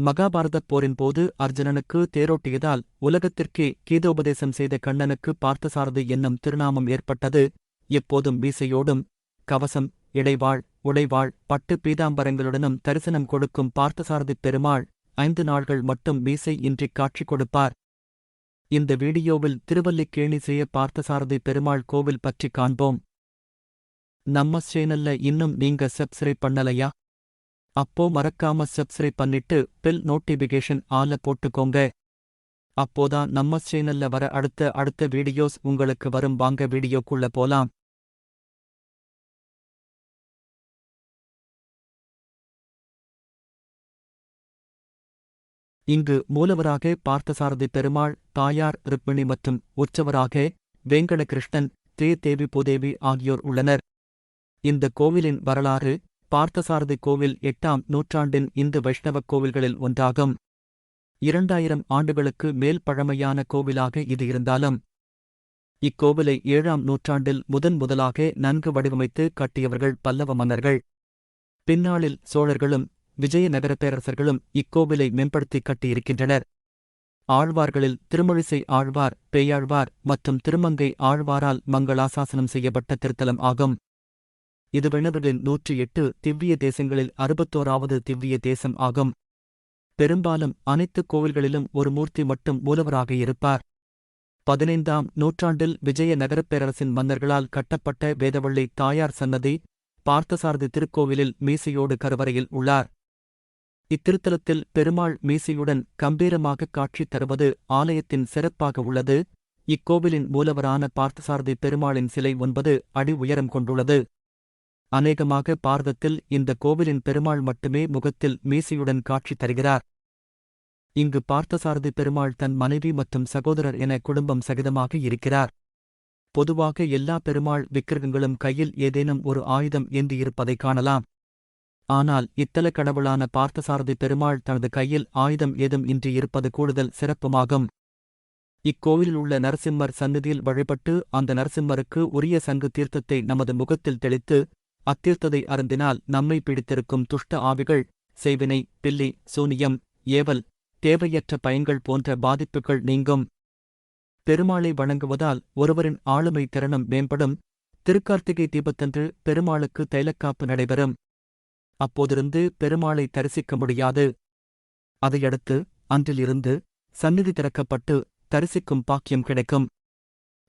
மகாபாரதப் போரின் போது அர்ஜுனனுக்கு தேரோட்டியதால் உலகத்திற்கே கீதோபதேசம் செய்த கண்ணனுக்கு பார்த்தசாரதி என்னும் திருநாமம் ஏற்பட்டது. எப்போதும் மீசையோடும் கவசம் இடைவாள் உடைவாள் பட்டு பீதாம்பரங்களுடனும் தரிசனம் கொடுக்கும் பார்த்தசாரதி பெருமாள் ஐந்து நாள்கள் மட்டும் மீசை இன்றிக் காட்சி கொடுப்பார். இந்த வீடியோவில் திருவல்லிக்கேணி செய்ய பார்த்தசாரதி பெருமாள் கோவில் பற்றி காண்போம். நம்ம சேனல்ல இன்னும் நீங்க சப்ஸ்கிரைப் பண்ணலையா? அப்போ மறக்காம சப்ஸ்கிரைப் பண்ணிட்டு பில் நோட்டிபிகேஷன் ஆல போட்டுக்கோங்க. அப்போதான் நம்ம சேனல்ல வர அடுத்த அடுத்த வீடியோஸ் உங்களுக்கு வரும். வாங்க வீடியோக்குள்ள போலாம். இங்கு மூலவராக பார்த்தசாரதி பெருமாள் தாயார் ருக்மிணி மற்றும் உற்சவராக வேங்கடகிருஷ்ணன் தே. தேவி பூதேவி ஆகியோர் உள்ளனர். இந்த கோவிலின் வரலாறு பார்த்தசாரதி கோவில் எட்டாம் நூற்றாண்டின் இந்து வைஷ்ணவக் கோவில்களில் ஒன்றாகும். இரண்டாயிரம் ஆண்டுகளுக்கு மேல் பழமையான கோவிலாக இது இருந்தாலும் இக்கோவிலை ஏழாம் நூற்றாண்டில் முதன் முதலாக நன்கு வடிவமைத்து கட்டியவர்கள் பல்லவ மன்னர்கள். பின்னாளில் சோழர்களும் விஜயநகர பேரரசர்களும் இக்கோவிலை மேம்படுத்தி கட்டியிருக்கின்றனர். ஆழ்வார்களில் திருமொழிசை ஆழ்வார் பேயாழ்வார் மற்றும் திருமங்கை ஆழ்வாரால் மங்களாசாசனம் செய்யப்பட்ட திருத்தலம் ஆகும். இது விண்ணவர்களின் நூற்றி எட்டு திவ்ய தேசங்களில் அறுபத்தோராவது திவ்ய தேசம் ஆகும். பெரும்பாலும் அனைத்து கோவில்களிலும் ஒரு மூர்த்தி மட்டும் மூலவராக இருப்பார். பதினைந்தாம் நூற்றாண்டில் விஜய நகரப் பேரரசின் மன்னர்களால் கட்டப்பட்ட வேதவள்ளி தாயார் சன்னதி பார்த்தசாரதி திருக்கோவிலில் மீசையோடு கருவறையில் உள்ளார். இத்திருத்தலத்தில் பெருமாள் மீசையுடன் கம்பீரமாக காட்சி தருவது ஆலயத்தின் சிறப்பாக உள்ளது. இக்கோவிலின் மூலவரான பார்த்தசாரதி பெருமாளின் சிலை ஒன்பது அடி உயரம் கொண்டுள்ளது. அநேகமாக பார்வத்தில் இந்த கோவிலின் பெருமாள் மட்டுமே முகத்தில் மீசையுடன் காட்சி தருகிறார். இங்கு பார்த்தசாரதி பெருமாள் தன் மனைவி மற்றும் சகோதரர் என குடும்பம் சகிதமாக இருக்கிறார். பொதுவாக எல்லா பெருமாள் விக்கிரகங்களும் கையில் ஏதேனும் ஒரு ஆயுதம் ஏந்தியிருப்பதைக் காணலாம். ஆனால் இத்தல கடவுளான பார்த்தசாரதி பெருமாள் தனது கையில் ஆயுதம் ஏதும் இன்றி இருப்பது கூடுதல் சிறப்புமாகும். இக்கோவிலில் உள்ள நரசிம்மர் சந்நிதியில் வழிபட்டு அந்த நரசிம்மருக்கு உரிய சங்கு தீர்த்தத்தை நமது முகத்தில் தெளித்து அத்தீர்த்ததை அருந்தினால் நம்மை பிடித்திருக்கும் துஷ்ட ஆவிகள் செய்வினை பில்லி சூனியம் ஏவல் தேவையற்ற பயன்கள் போன்ற பாதிப்புகள் நீங்கும். பெருமாளை வணங்குவதால் ஒருவரின் ஆளுமை திறனும் மேம்படும். திருக்கார்த்திகை தீபத்தன்று பெருமாளுக்கு தைலக்காப்பு நடைபெறும். அப்போதிருந்து பெருமாளை தரிசிக்க முடியாது. அதையடுத்து அன்றிலிருந்து சந்நிதி திறக்கப்பட்டு தரிசிக்கும் பாக்கியம் கிடைக்கும்.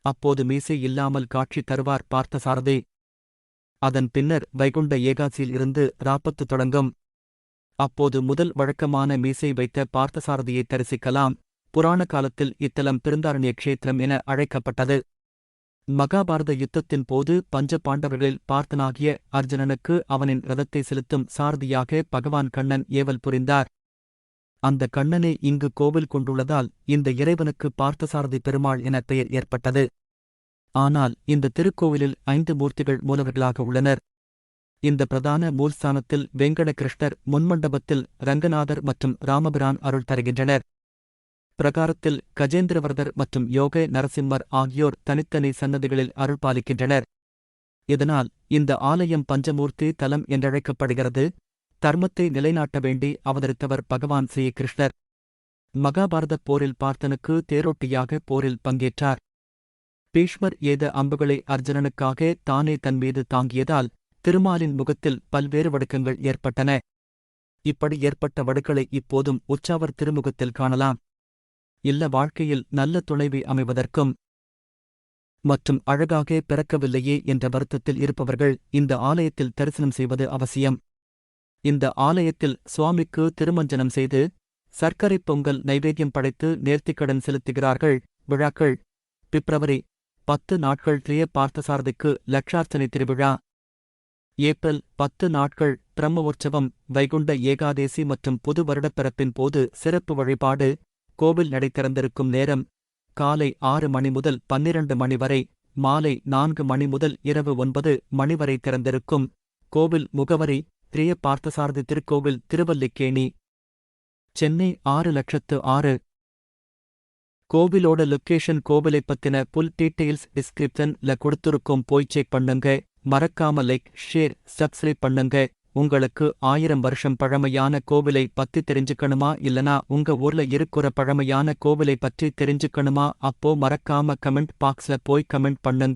அப்போது மீசை இல்லாமல் காட்சி தருவார் பார்த்தசாரதே. அதன் பின்னர் வைகுண்ட ஏகாசியில் இருந்து ராப்பத்து தொடங்கும். அப்போது முதல் வழக்கமான மீசை வைத்த பார்த்தசாரதியை தரிசிக்கலாம். புராண காலத்தில் இத்தலம் பெருந்தாரண்ய க்ஷேத்திரம் என அழைக்கப்பட்டது. மகாபாரத யுத்தத்தின் போது பஞ்ச பாண்டவர்களில் பார்த்தனாகிய அர்ஜுனனுக்கு அவனின் ரதத்தை செலுத்தும் சாரதியாக பகவான் கண்ணன் ஏவல் புரிந்தார். அந்த கண்ணனே இங்கு கோவில் கொண்டுள்ளதால் இந்த இறைவனுக்கு பார்த்தசாரதி பெருமாள் என பெயர் ஏற்பட்டது. ஆனால் இந்த திருக்கோவிலில் ஐந்து மூர்த்திகள் மூலவர்களாக உள்ளனர். இந்த பிரதான மூல்ஸ்தானத்தில் வெங்கடகிருஷ்ணர் முன்மண்டபத்தில் ரங்கநாதர் மற்றும் ராமபிரான் அருள் தருகின்றனர். பிரகாரத்தில் கஜேந்திரவர்தர் மற்றும் யோக நரசிம்மர் ஆகியோர் தனித்தனி சன்னதிகளில் அருள் பாலிக்கின்றனர். இதனால் இந்த ஆலயம் பஞ்சமூர்த்தி தலம் என்றழைக்கப்படுகிறது. தர்மத்தை நிலைநாட்ட வேண்டி அவதரித்தவர் பகவான் ஸ்ரீகிருஷ்ணர் மகாபாரதப் போரில் பார்த்தனுக்கு தேரோட்டியாக போரில் பங்கேற்றார். பீஷ்மர் ஏத அம்புகளை அர்ஜுனனுக்காக தானே தன் மீது தாங்கியதால் திருமாலின் முகத்தில் பல்வேறு வடுக்கங்கள் ஏற்பட்டன. இப்படி ஏற்பட்ட வடுக்களை இப்போதும் உற்சாவர் திருமுகத்தில் காணலாம். இல்ல வாழ்க்கையில் நல்ல துணைவி அமைவதற்கும் மற்றும் அழகாக பிறக்கவில்லையே என்ற வருத்தத்தில் இருப்பவர்கள் இந்த ஆலயத்தில் தரிசனம் செய்வது அவசியம். இந்த ஆலயத்தில் சுவாமிக்கு திருமஞ்சனம் செய்து சர்க்கரை பொங்கல் நைவேத்தியம் படைத்து நேர்த்திக்கடன் செலுத்துகிறார்கள். விழாக்கள் பிப்ரவரி பத்து நாட்கள் திரிய பார்த்தசாரதிக்கு லட்சார்ச்சனை திருவிழா. ஏப்ரல் பத்து நாட்கள் பிரம்ம உற்சவம் வைகுண்ட ஏகாதேசி மற்றும் புது வருடப்பிறப்பின் போது சிறப்பு வழிபாடு கோவில் நடை திறந்திருக்கும் நேரம் காலை ஆறு மணி முதல் பன்னிரண்டு மணி வரை மாலை நான்கு மணி முதல் இரவு ஒன்பது மணி வரை திறந்திருக்கும் கோவில் முகவரி திரிய பார்த்தசாரதி திருக்கோவில் திருவல்லிக்கேணி. சென்னை ஆறு லட்சத்து ஆறு கோவிலோட லொக்கேஷன் கோவிலை பத்தின புல் டீட்டெயில்ஸ் டிஸ்கிரிப்ஷன்ல கொடுத்துருக்கோம் போய் செக் பண்ணுங்க. மறக்காம லைக் ஷேர் சப்ஸ்கிரைப் பண்ணுங்க. உங்களுக்கு ஆயிரம் வருஷம் பழமையான கோவிலை பத்தி தெரிஞ்சுக்கணுமா? இல்லனா உங்க ஊர்ல இருக்கிற பழமையான கோவிலை பற்றி தெரிஞ்சுக்கணுமா? அப்போ மறக்காம கமெண்ட் பாக்ஸ்ல போய் கமெண்ட் பண்ணுங்க.